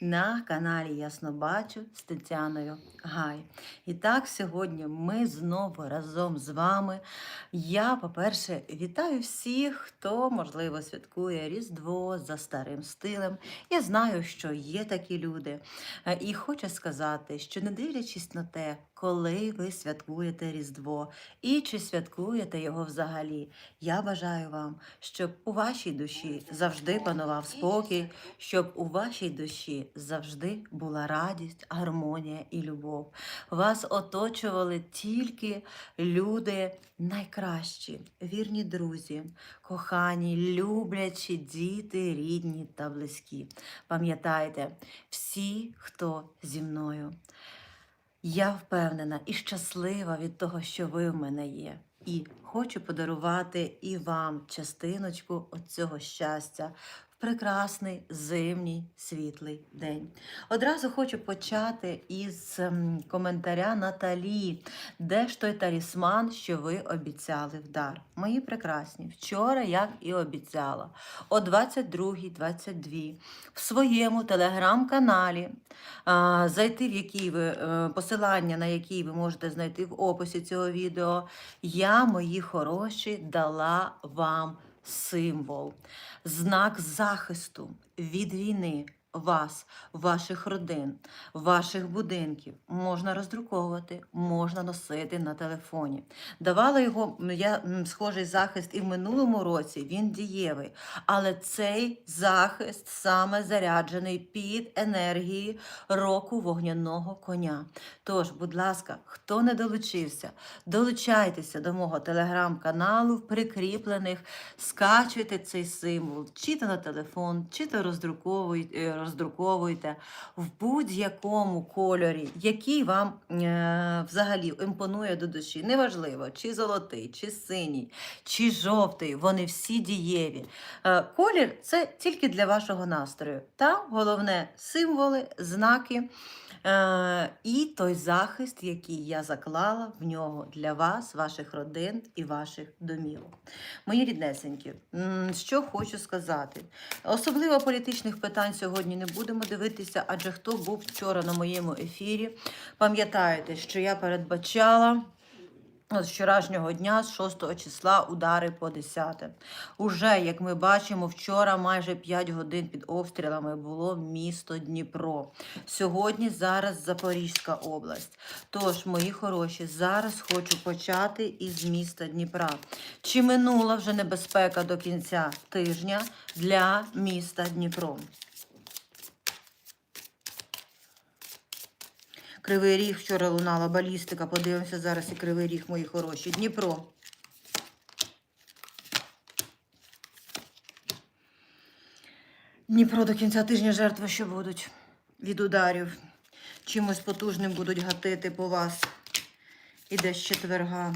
на каналі Ясно Бачу з Тетяною Гай. І так, сьогодні ми знову разом з вами. Я, по-перше, вітаю всіх, хто, можливо, святкує Різдво за старим стилем. Я знаю, що є такі люди. Е, І хочу сказати, що не дивлячись на те, коли ви святкуєте Різдво і чи святкуєте його взагалі, я бажаю вам, щоб у вашій душі завжди панував спокій, щоб у вашій душі завжди була радість, гармонія і любов. Вас оточували тільки люди найкращі, вірні друзі, кохані, люблячі діти, рідні та близькі. Пам'ятайте, всі, хто зі мною. Я впевнена і щаслива від того, що ви в мене є. І хочу подарувати і вам частиночку цього щастя прекрасний зимній світлий день. Одразу хочу почати із ем, коментаря Наталі. Де ж той талісман, що ви обіцяли в дар? Мої прекрасні, вчора, як і обіцяла, о 22.22 в своєму телеграм-каналі зайти в який ви е, посилання, на який ви можете знайти в описі цього відео. Я, мої хороші, дала вам символ, знак захисту від війни. Вас, ваших родин, ваших будинків можна роздруковувати, можна носити на телефоні. Давала його я схожий захист і в минулому році. Він дієвий, але цей захист саме заряджений під енергії року вогняного коня. Тож, будь ласка, хто не долучився, долучайтеся до мого телеграм-каналу прикріплених, скачуйте цей символ, чи то на телефон, чи то роздруковуйте, роздруковуйте в будь-якому кольорі, який вам е, взагалі імпонує до душі. Неважливо, чи золотий, чи синій, чи жовтий, вони всі дієві. Е, колір це тільки для вашого настрою. Та головне символи, знаки. Е, і той захист, який я заклала в нього для вас, ваших родин і ваших домівок. Мої ріднесенькі, що хочу сказати. Особливо політичних питань сьогодні не будемо дивитися, адже хто був вчора на моєму ефірі, пам'ятаєте, що я передбачала. З вчорашнього дня, з 6 числа, удари по 10. Уже, як ми бачимо, вчора майже 5 годин під обстрілами було місто Дніпро. Сьогодні зараз Запорізька область. Тож, мої хороші, зараз хочу почати із міста Дніпра. Чи минула вже небезпека до кінця тижня для міста Дніпро? Кривий ріг вчора лунала балістика. Подивимося зараз і кривий ріг, мої хороші. Дніпро. Дніпро до кінця тижня жертви що будуть від ударів. Чимось потужним будуть гатити по вас. Іде з четверга.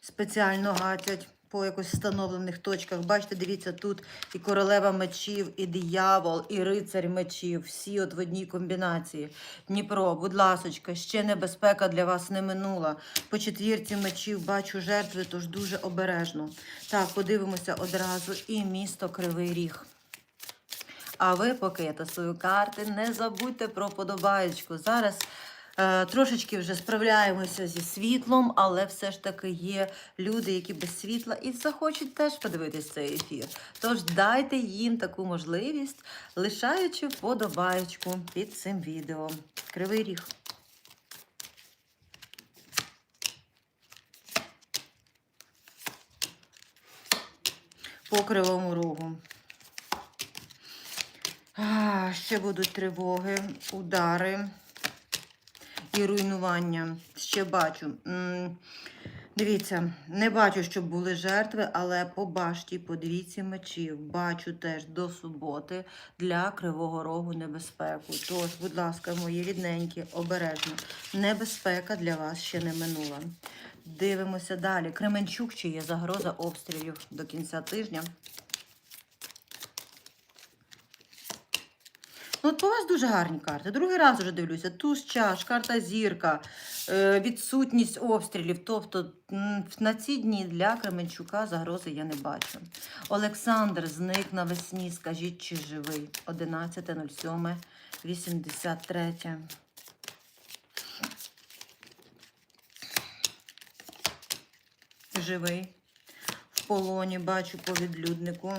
Спеціально гатять по якось встановлених точках. Бачите, дивіться, тут і королева мечів, і диявол, і рицарь мечів. Всі от в одній комбінації. Дніпро, будь ласочка, ще небезпека для вас не минула. По четвірці мечів бачу жертви, тож дуже обережно. Так, подивимося одразу і місто Кривий Ріг. А ви, поки я тасую карти, не забудьте про подобаєчку. Зараз трошечки вже справляємося зі світлом, але все ж таки є люди, які без світла і захочуть теж подивитись цей ефір. Тож дайте їм таку можливість, лишаючи подобаєчку під цим відео. Кривий ріг. По кривому рогу. А, ще будуть тривоги, удари і руйнування. Ще бачу. Дивіться, не бачу, щоб були жертви, але по башті, по двійці мечів, бачу теж до суботи для Кривого Рогу небезпеку. Тож, будь ласка, мої рідненькі, обережно. Небезпека для вас ще не минула. Дивимося далі. Кременчук, чи є загроза обстрілів до кінця тижня. Ну, от по вас дуже гарні карти. Другий раз вже дивлюся. Туз чаш, карта зірка, е, відсутність обстрілів. Тобто на ці дні для Кременчука загрози я не бачу. Олександр зник навесні. Скажіть, чи живий? 11.07.83. Живий. В полоні бачу по відлюднику.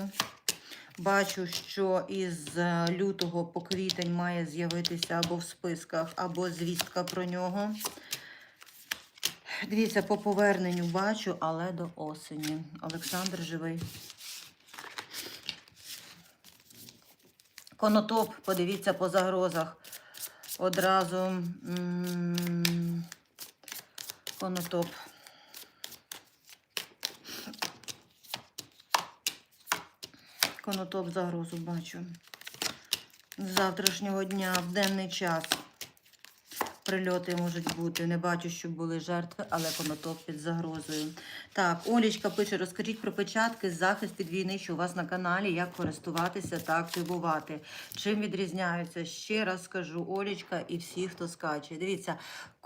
Бачу, що із е, лютого по квітень має з'явитися або в списках, або звістка про нього. Дивіться, по поверненню бачу, але до осені. Олександр живий. Конотоп, подивіться по загрозах. Одразу м, конотоп. Конотоп загрозу бачу. З завтрашнього дня в денний час. Прильоти можуть бути. Не бачу, щоб були жертви, але конотоп під загрозою. Так, Олічка пише: розкажіть про печатки, захист від війни, що у вас на каналі, як користуватися та активувати. Чим відрізняються? Ще раз скажу, Олічка і всі, хто скаче. Дивіться,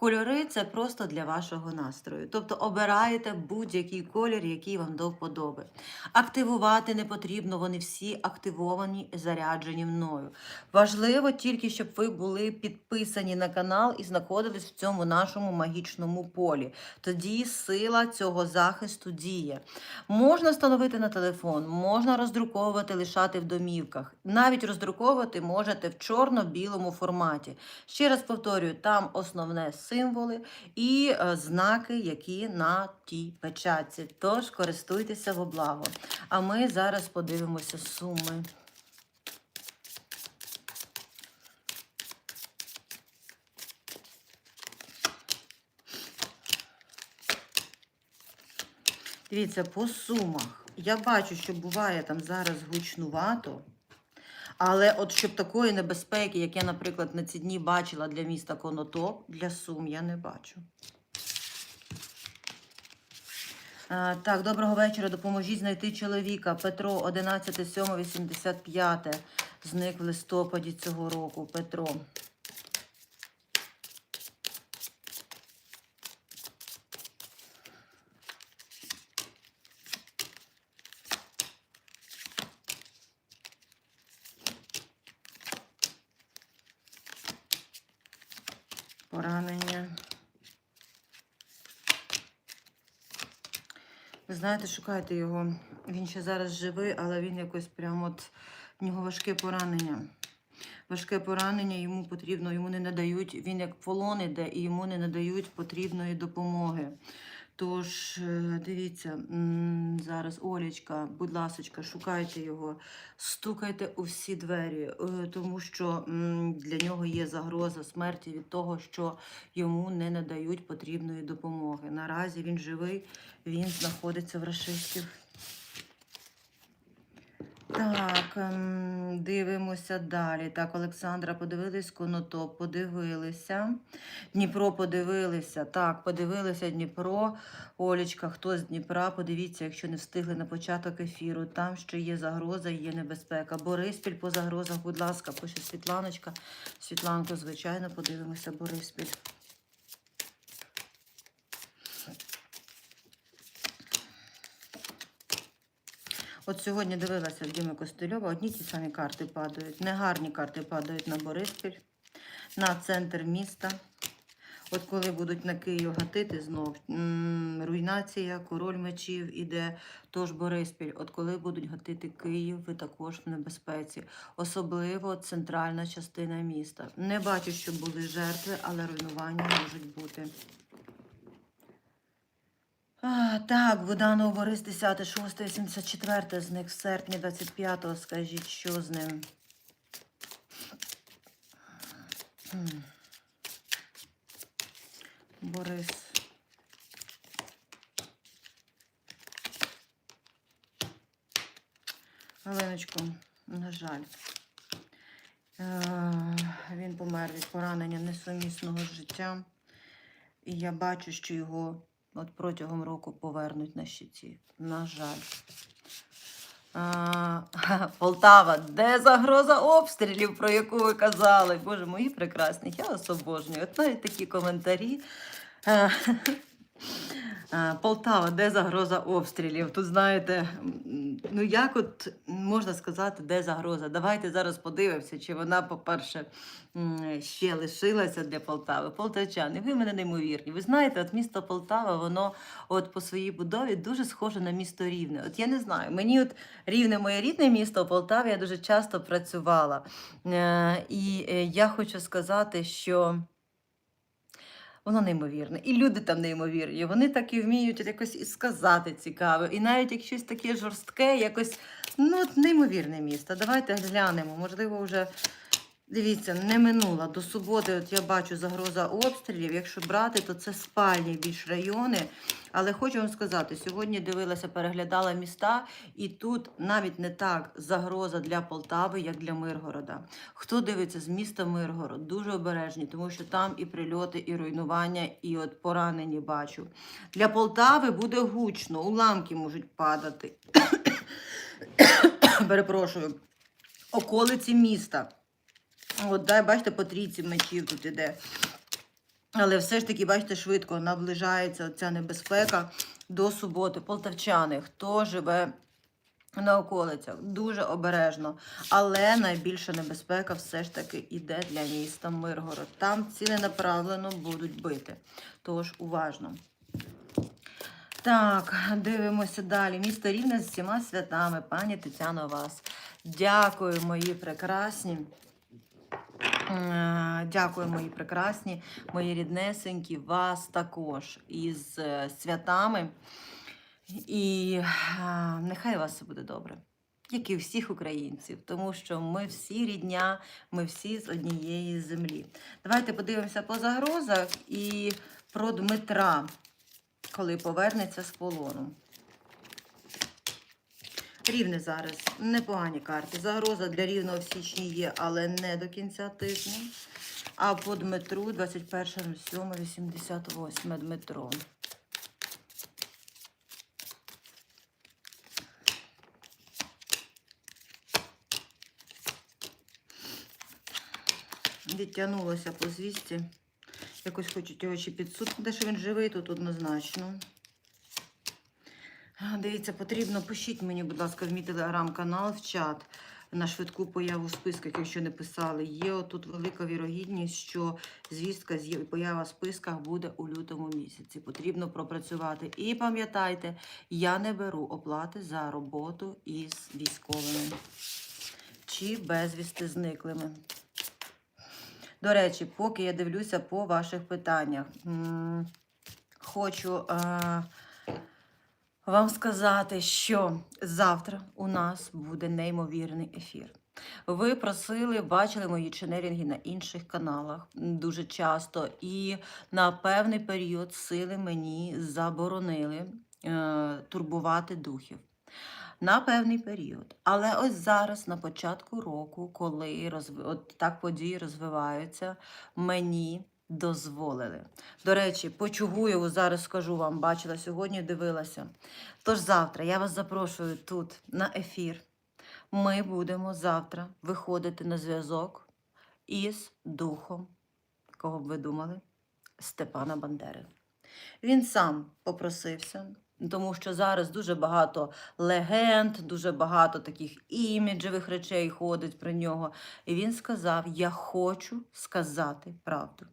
кольори це просто для вашого настрою. Тобто обираєте будь-який колір, який вам до вподоби. Активувати не потрібно, вони всі активовані, і заряджені мною. Важливо тільки, щоб ви були підписані на канал і знаходились в цьому нашому магічному полі. Тоді сила цього захисту діє. Можна встановити на телефон, можна роздруковувати, лишати в домівках. Навіть роздруковувати можете в чорно-білому форматі. Ще раз повторюю, там основне символи і е, знаки, які на тій печатці. Тож користуйтеся во благо. А ми зараз подивимося суми. Дивіться, по сумах. Я бачу, що буває там зараз гучнувато. Але от щоб такої небезпеки, як я, наприклад, на ці дні бачила для міста Конотоп, для Сум, я не бачу. А, так, доброго вечора. Допоможіть знайти чоловіка. Петро, 11.07.85. Зник в листопаді цього року. Петро. Поранення. Ви знаєте, шукайте його. Він ще зараз живий, але він якось прямо от в нього важке поранення. Важке поранення йому потрібно, йому не надають, він як полон іде, і йому не надають потрібної допомоги. Тож, е, дивіться, зараз Олечка, будь ласочка, шукайте його, стукайте у всі двері, е, тому що для нього є загроза смерті від того, що йому не надають потрібної допомоги. Наразі він живий, він знаходиться в рашистів. Так, ем, дивимося далі. Так, Олександра, подивились Конотоп, подивилися. Дніпро подивилися. Так, подивилися Дніпро. Олечка, хто з Дніпра? Подивіться, якщо не встигли на початок ефіру. Там ще є загроза, є небезпека. Бориспіль по загрозах, будь ласка, пише Світланочка. Світланко, звичайно, подивимося Бориспіль. От сьогодні дивилася в Діми Костельова, одні ті самі карти падають. Негарні карти падають на Бориспіль, на центр міста. От коли будуть на Київ гатити знов, руйнація, король мечів іде, тож Бориспіль. От коли будуть гатити Київ, ви також в небезпеці. Особливо центральна частина міста. Не бачу, що були жертви, але руйнування можуть бути. Так, Буданов Борис 10, 6, 74, зник в серпні 25-го. Скажіть, що з ним? Борис. Галиночко, на жаль. Е, Він помер від поранення несумісного з життям. І я бачу, що його от протягом року повернуть на щиті. На жаль. А, Полтава, де загроза обстрілів, про яку ви казали? Боже, мої прекрасні, я вас обожнюю. От навіть такі коментарі. Е, Полтава, де загроза обстрілів? Тут знаєте, ну як от можна сказати, де загроза? Давайте зараз подивимося, чи вона, по-перше, ще лишилася для Полтави. Полтавчани, ви мене неймовірні. Ви знаєте, от місто Полтава, воно от по своїй будові дуже схоже на місто Рівне. От я не знаю, мені от Рівне моє рідне місто в Полтаві, я дуже часто працювала. Е, і е, я хочу сказати, що. Воно неймовірне. І люди там неймовірні. Вони так і вміють якось і сказати цікаво. І навіть як щось таке жорстке, якось ну, неймовірне місто. Давайте глянемо. Можливо, вже дивіться, не минула. До суботи, от я бачу загроза обстрілів. Якщо брати, то це спальні більш райони. Але хочу вам сказати, сьогодні дивилася, переглядала міста, і тут навіть не так загроза для Полтави, як для Миргорода. Хто дивиться з міста Миргород, дуже обережні, тому що там і прильоти, і руйнування, і от поранені бачу. Для Полтави буде гучно, уламки можуть падати. Перепрошую, околиці міста. От, дай, бачите, по трійці мечів тут іде. Але все ж таки, бачите, швидко наближається ця небезпека до суботи. Полтавчани, хто живе на околицях, дуже обережно. Але найбільша небезпека все ж таки іде для міста Миргород. Там ціленаправлено будуть бити. Тож уважно. Так, дивимося далі. Місто Рівне з всіма святами. Пані Тетяно, вас. Дякую, мої прекрасні. Е, Дякую, мої прекрасні, мої ріднесенькі, вас також із е, святами. І е, нехай у вас все буде добре, як і всіх українців, тому що ми всі рідня, ми всі з однієї землі. Давайте подивимося по загрозах і про Дмитра, коли повернеться з полону. Рівне зараз. Непогані карти. Загроза для рівного в січні є, але не до кінця тижня. А по Дмитру 21.07.88 Дмитро. Відтягнулося по звісті. Якось хочуть його чи під суд, де що він живий, тут однозначно. Дивіться, потрібно, пишіть мені, будь ласка, в мій телеграм-канал, в чат на швидку появу в списках, якщо не писали. Є отут велика вірогідність, що звістка поява в списках буде у лютому місяці. Потрібно пропрацювати. І пам'ятайте, я не беру оплати за роботу із військовими чи безвісти зниклими. До речі, поки я дивлюся по ваших питаннях, хочу. е, вам сказати, що завтра у нас буде неймовірний ефір. Ви просили, бачили мої ченелінги на інших каналах дуже часто, і на певний період сили мені заборонили е, турбувати духів. На певний період. Але ось зараз, на початку року, коли розв... от так події розвиваються, мені дозволили. До речі, по Чугуєву зараз скажу вам, бачила сьогодні, дивилася. Тож завтра я вас запрошую тут на ефір. Ми будемо завтра виходити на зв'язок із духом, кого б ви думали, Степана Бандери. Він сам попросився, тому що зараз дуже багато легенд, дуже багато таких іміджевих речей ходить про нього. І він сказав: Я хочу сказати правду.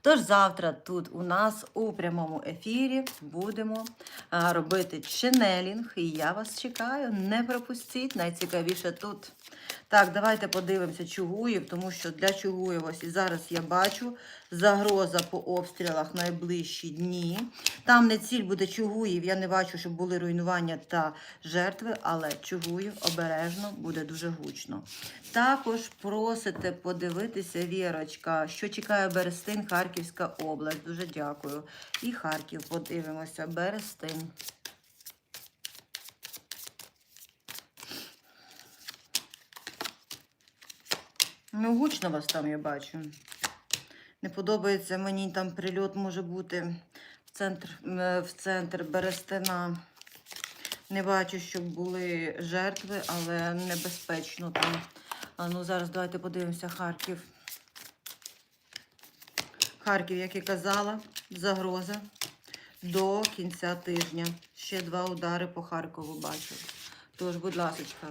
Тож завтра тут у нас у прямому ефірі будемо робити ченелінг, і я вас чекаю. Не пропустіть, найцікавіше тут. Так, давайте подивимося Чугуїв, тому що для Чугуєва зараз я бачу загроза по обстрілах найближчі дні. Там не ціль буде Чугуїв, я не бачу, щоб були руйнування та жертви, але Чугуїв обережно буде дуже гучно. Також просите подивитися, Вірочка, що чекає Берестин, Харківська область. Дуже дякую. І Харків подивимося, Берестин. Ну, гучно вас там я бачу. Не подобається мені там прильот може бути в центр, е, в центр Берестина. Не бачу, щоб були жертви, але небезпечно там. А ну зараз давайте подивимося Харків. Харків, як і казала, загроза до кінця тижня. Ще два удари по Харкову бачу. Тож, будь ласка,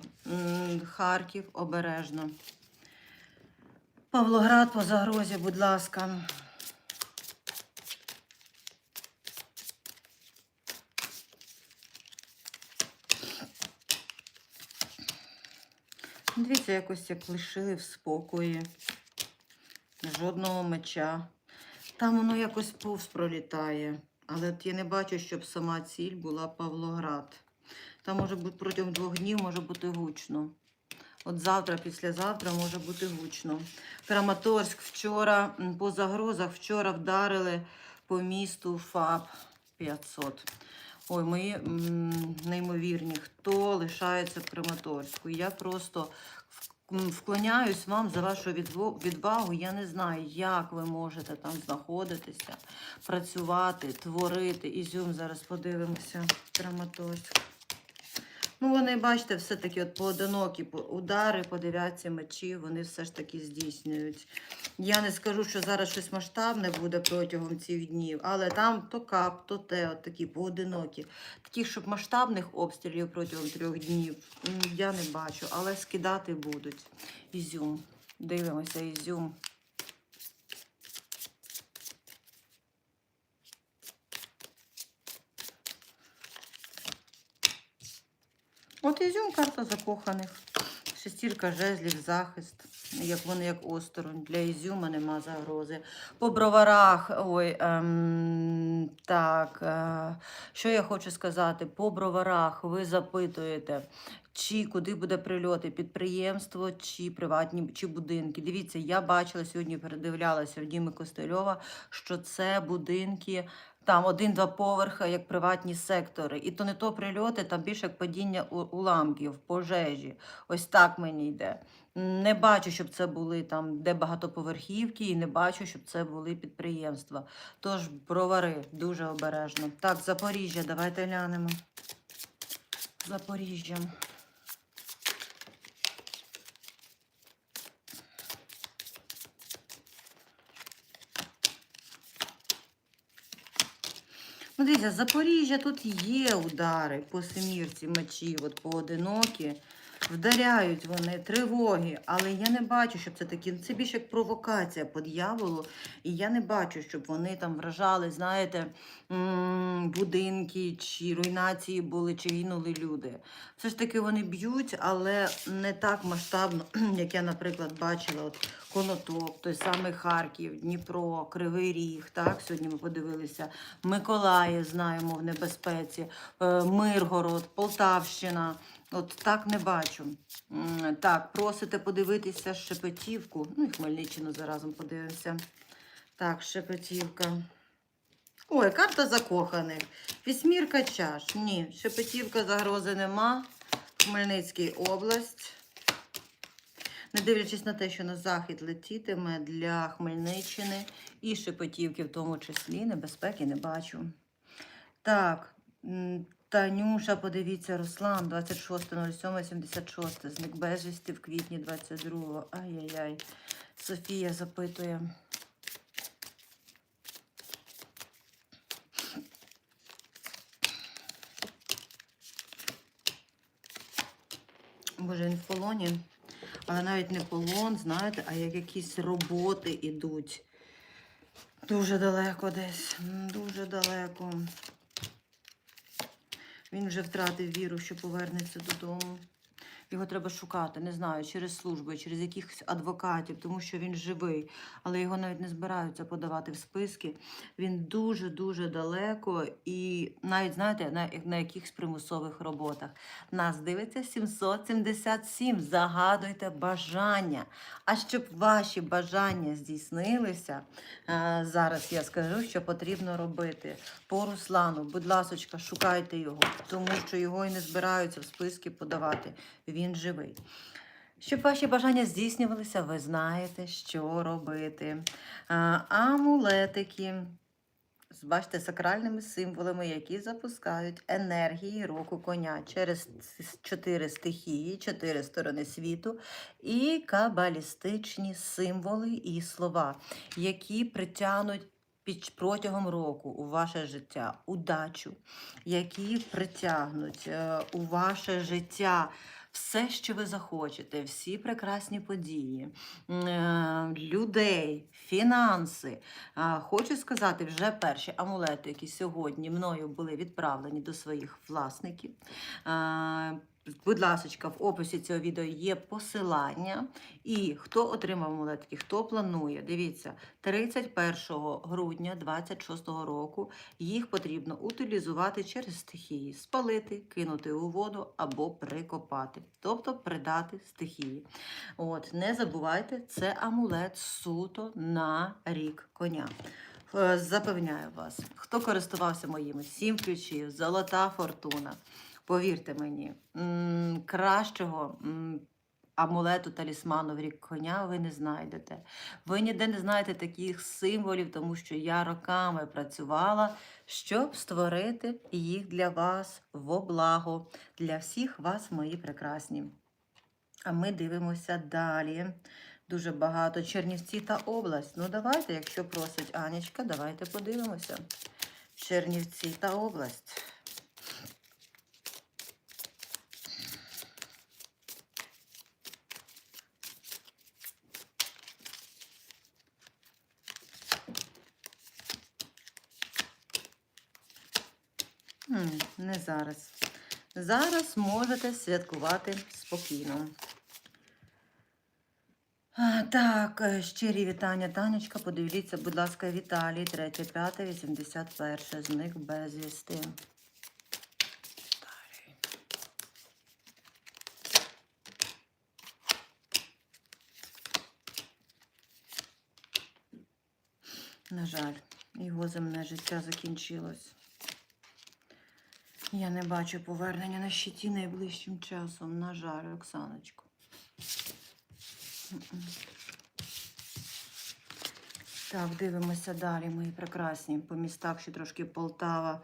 Харків обережно. Павлоград по загрозі, будь ласка. Дивіться, якось як лишили в спокої. Жодного меча. Там воно якось повз пролітає. Але от я не бачу, щоб сама ціль була Павлоград. Там може бути протягом двох днів може бути гучно. От завтра, післязавтра може бути гучно. Краматорськ вчора по загрозах вчора вдарили по місту ФАП 500. Ой, мої неймовірні, хто лишається в Краматорську. Я просто вклоняюсь вам за вашу відвагу. Я не знаю, як ви можете там знаходитися, працювати, творити. Ізюм зараз подивимося. Краматорськ. Ну, вони, бачите, все-таки от поодинокі удари по дев'ятці мечів, вони все ж таки здійснюють. Я не скажу, що зараз щось масштабне буде протягом цих днів, але там то кап, то те, от такі поодинокі. Таких, щоб масштабних обстрілів протягом трьох днів я не бачу, але скидати будуть. Ізюм. Дивимося, ізюм. От ізюм карта закоханих. Шестірка жезлів, захист. Як вони як осторонь. Для ізюма нема загрози. По броварах, ой, ем, так, е, що я хочу сказати? По броварах ви запитуєте, чи куди буде прильоти, підприємство, чи приватні, чи будинки. Дивіться, я бачила сьогодні, передивлялася в Діми Костельова, що це будинки там один-два поверха, як приватні сектори. І то не то прильоти, там більше як падіння уламків, пожежі. Ось так мені йде. Не бачу, щоб це були там, де багатоповерхівки, і не бачу, щоб це були підприємства. Тож бровари дуже обережно. Так, Запоріжжя, давайте глянемо. Запоріжжя. Дивіться, Запоріжжя тут є удари по семірці мечів, от поодинокі. Вдаряють вони тривоги, але я не бачу, щоб це такі. Це більше як провокація по дьяволу. І я не бачу, щоб вони там вражали, знаєте, будинки чи руйнації були, чи гинули люди. Все ж таки вони б'ють, але не так масштабно, як я, наприклад, бачила от Конотоп, той самий Харків, Дніпро, Кривий Ріг. Так, сьогодні ми подивилися. Миколаїв, знаємо, в небезпеці, е, Миргород, Полтавщина. От так не бачу. Так, просите подивитися Шепетівку. Ну і Хмельниччину заразом подивимося. Так, Шепетівка. Ой, карта закоханих. Вісьмірка чаш. Ні, Шепетівка загрози нема. Хмельницький область. Не дивлячись на те, що на захід летітиме для Хмельниччини і Шепетівки, в тому числі, небезпеки не бачу. Так, Танюша, подивіться, Руслан, 26.07.76, зник безвісти в квітні 22-го. Ай-яй-яй. Софія запитує. Боже, він в полоні. Але навіть не полон, знаєте, а як якісь роботи ідуть. Дуже далеко десь. Дуже далеко. Він вже втратив віру, що повернеться додому. Його треба шукати, не знаю, через служби, через якихось адвокатів, тому що він живий, але його навіть не збираються подавати в списки. Він дуже-дуже далеко і навіть, знаєте, на, на якихось примусових роботах. Нас дивиться 777. Загадуйте бажання. А щоб ваші бажання здійснилися, е, зараз я скажу, що потрібно робити. По Руслану, будь ласочка, шукайте його, тому що його і не збираються в списки подавати. Він живий. Щоб ваші бажання здійснювалися, ви знаєте, що робити. А, амулетики. бачите, сакральними символами, які запускають енергії року коня через чотири стихії, чотири сторони світу і кабалістичні символи і слова, які притягнуть під протягом року у ваше життя удачу, які притягнуть е, у ваше життя все, що ви захочете, всі прекрасні події, е, людей, фінанси. Хочу сказати, вже перші амулети, які сьогодні мною були відправлені до своїх власників. Будь ласка, в описі цього відео є посилання. І хто отримав амулет, і хто планує, дивіться, 31 грудня 26 року їх потрібно утилізувати через стихії, спалити, кинути у воду або прикопати, тобто придати стихії. От, не забувайте, це амулет суто на рік коня. Е, Запевняю вас, хто користувався моїми сім ключів, золота фортуна. Повірте мені, кращого амулету талісману в рік коня ви не знайдете. Ви ніде не знаєте таких символів, тому що я роками працювала, щоб створити їх для вас в облаго, для всіх вас, мої прекрасні. А ми дивимося далі. Дуже багато Чернівці та область. Ну, давайте, якщо просить Анічка, давайте подивимося. Чернівці та область. М, Не зараз. Зараз можете святкувати спокійно. Так, е, щирі вітання, Танечка. Подивіться, будь ласка, Віталій, 3, 5, 81. Зник безвісти. Віталій. На жаль, його земне життя закінчилось. Я не бачу повернення на щиті найближчим часом. На жаль, Оксаночко. Так, дивимося далі, мої прекрасні. По містах ще трошки Полтава.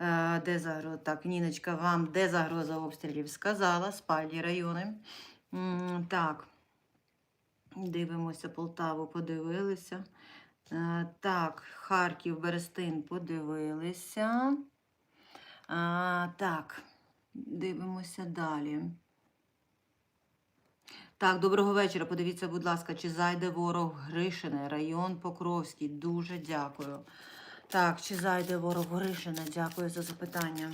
Е, Де загроза? Так, Ніночка, вам де загроза обстрілів? Сказала, спальні райони. Так. Дивимося Полтаву, подивилися. Е, Так, Харків, Берестин подивилися. А, так, дивимося далі. Так, доброго вечора. Подивіться, будь ласка, чи зайде ворог Гришине, район Покровський. Дуже дякую. Так, чи зайде ворог Гришине? Дякую за запитання.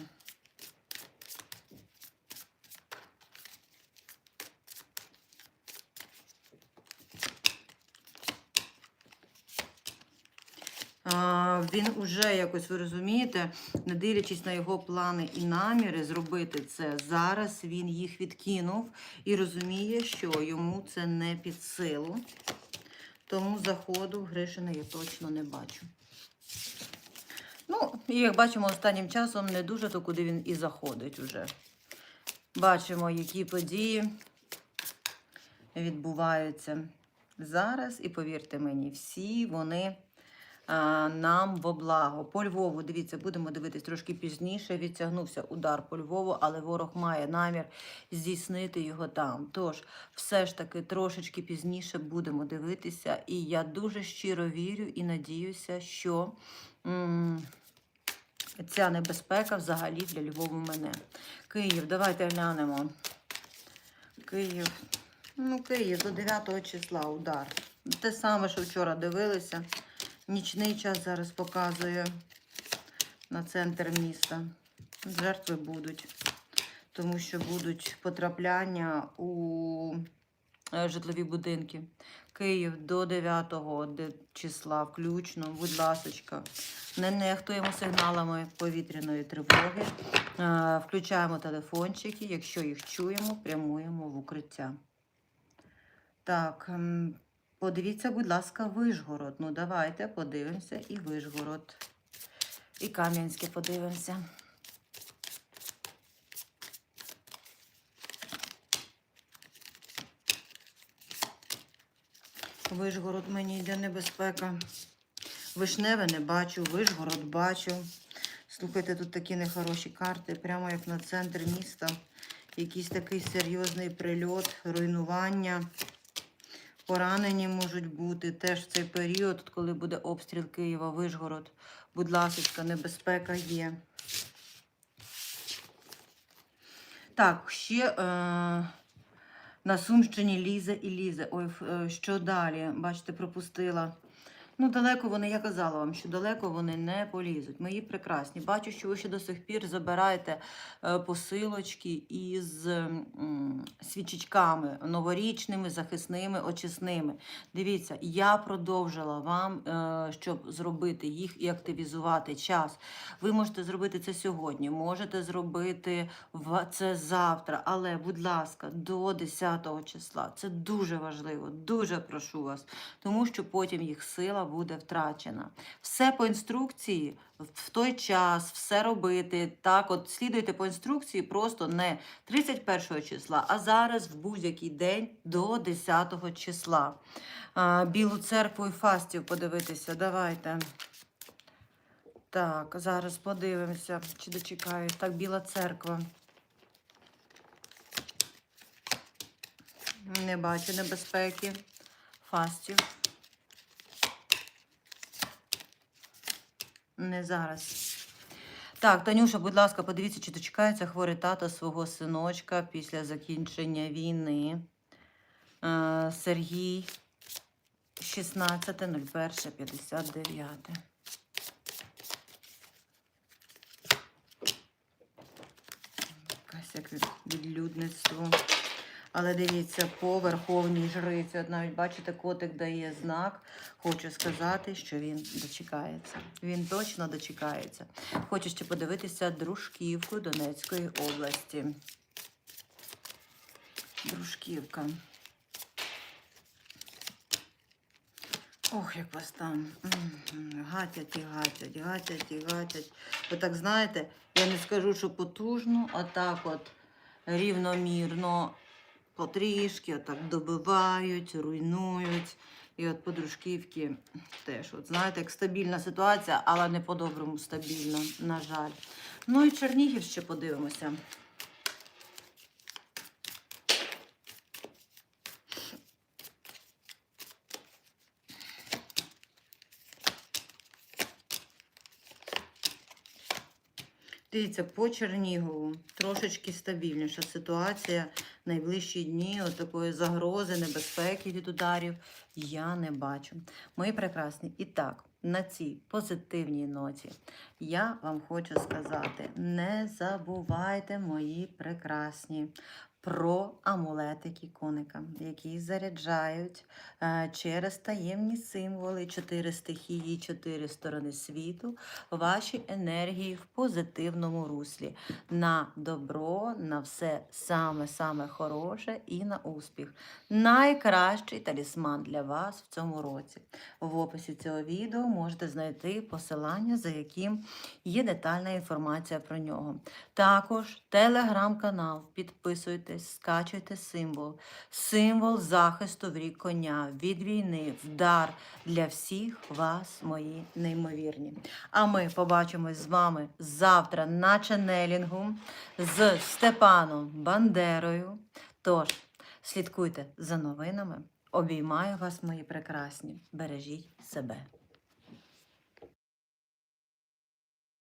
Він уже якось, ви розумієте, не дивлячись на його плани і наміри зробити це зараз, він їх відкинув і розуміє, що йому це не під силу. Тому заходу Гришина я точно не бачу. Ну, і як бачимо, останнім часом не дуже то, куди він і заходить уже. Бачимо, які події відбуваються зараз. І повірте мені, всі вони нам во благо. По Львову, дивіться, будемо дивитись трошки пізніше. Відтягнувся удар по Львову, але ворог має намір здійснити його там. Тож, все ж таки, трошечки пізніше будемо дивитися. І я дуже щиро вірю і надіюся, що. Ця небезпека взагалі для Львову мене. Київ, давайте глянемо. Київ. Ну, Київ до 9 числа удар. Те саме, що вчора дивилися. Нічний час зараз показує на центр міста. Жертви будуть, тому що будуть потрапляння у е, житлові будинки. Київ до 9 числа включно, будь ласочка. Не нехтуємо сигналами повітряної тривоги. Е, Включаємо телефончики. Якщо їх чуємо, прямуємо в укриття. Так, подивіться, будь ласка, Вишгород. Ну, давайте подивимося і Вишгород. І Кам'янське подивимося. Вишгород мені йде небезпека. Вишневе не бачу, Вишгород бачу. Слухайте, тут такі нехороші карти, прямо як на центр міста. Якийсь такий серйозний прильот, руйнування. Поранені можуть бути теж в цей період, коли буде обстріл Києва, Вишгород. Будь ласка, небезпека є. Так, ще е, на Сумщині Ліза і Ліза. Ой, е, що далі? Бачите, пропустила. Ну, далеко вони, я казала вам, що далеко вони не полізуть. Мої прекрасні. Бачу, що ви ще до сих пір забираєте е, посилочки із свічечками новорічними, захисними, очисними. Дивіться, я продовжила вам, е, щоб зробити їх і активізувати час. Ви можете зробити це сьогодні, можете зробити це завтра, але, будь ласка, до 10 числа. Це дуже важливо, дуже прошу вас, тому що потім їх сила буде втрачена. Все по інструкції в той час, все робити. Так, от слідуйте по інструкції просто не 31 числа, а зараз в будь-який день до 10 числа. Білу церкву і фастів подивитися. Давайте. Так, зараз подивимося, чи дочекаюсь. Так, Біла церква. Не бачу небезпеки. Фастів. Не зараз. Так, Танюша, будь ласка, подивіться, чи дочекається хворий тато свого синочка після закінчення війни. Е, Сергій 16.01.59. Якась як від- відлюдництво. Але дивіться, по верховній жриці, от навіть бачите, котик дає знак. Хочу сказати, що він дочекається. Він точно дочекається. Хочу ще подивитися дружківку Донецької області. Дружківка. Ох, як вас там гатять і гатять, гатять і гатять. Ви так знаєте, я не скажу, що потужно, а так от рівномірно, потрішки, отак добивають, руйнують. І от по дружківки теж, от знаєте, як стабільна ситуація, але не по-доброму стабільна, на жаль. Ну і Чернігів ще подивимося. Дивіться, по Чернігову трошечки стабільніша ситуація. Найближчі дні такої загрози, небезпеки від ударів я не бачу. Мої прекрасні. І так, на цій позитивній ноті я вам хочу сказати: не забувайте, мої прекрасні, про амулетики коника, які заряджають е, через таємні символи, чотири стихії, чотири сторони світу, ваші енергії в позитивному руслі на добро, на все саме-саме хороше і на успіх. Найкращий талісман для вас в цьому році. В описі цього відео можете знайти посилання, за яким є детальна інформація про нього. Також телеграм-канал. Підписуйтесь, скачуйте символ. Символ захисту в рік коня від війни, вдар для всіх вас, мої неймовірні. А ми побачимось з вами завтра на ченелінгу з Степаном Бандерою. Тож, слідкуйте за новинами. Обіймаю вас, мої прекрасні. Бережіть себе.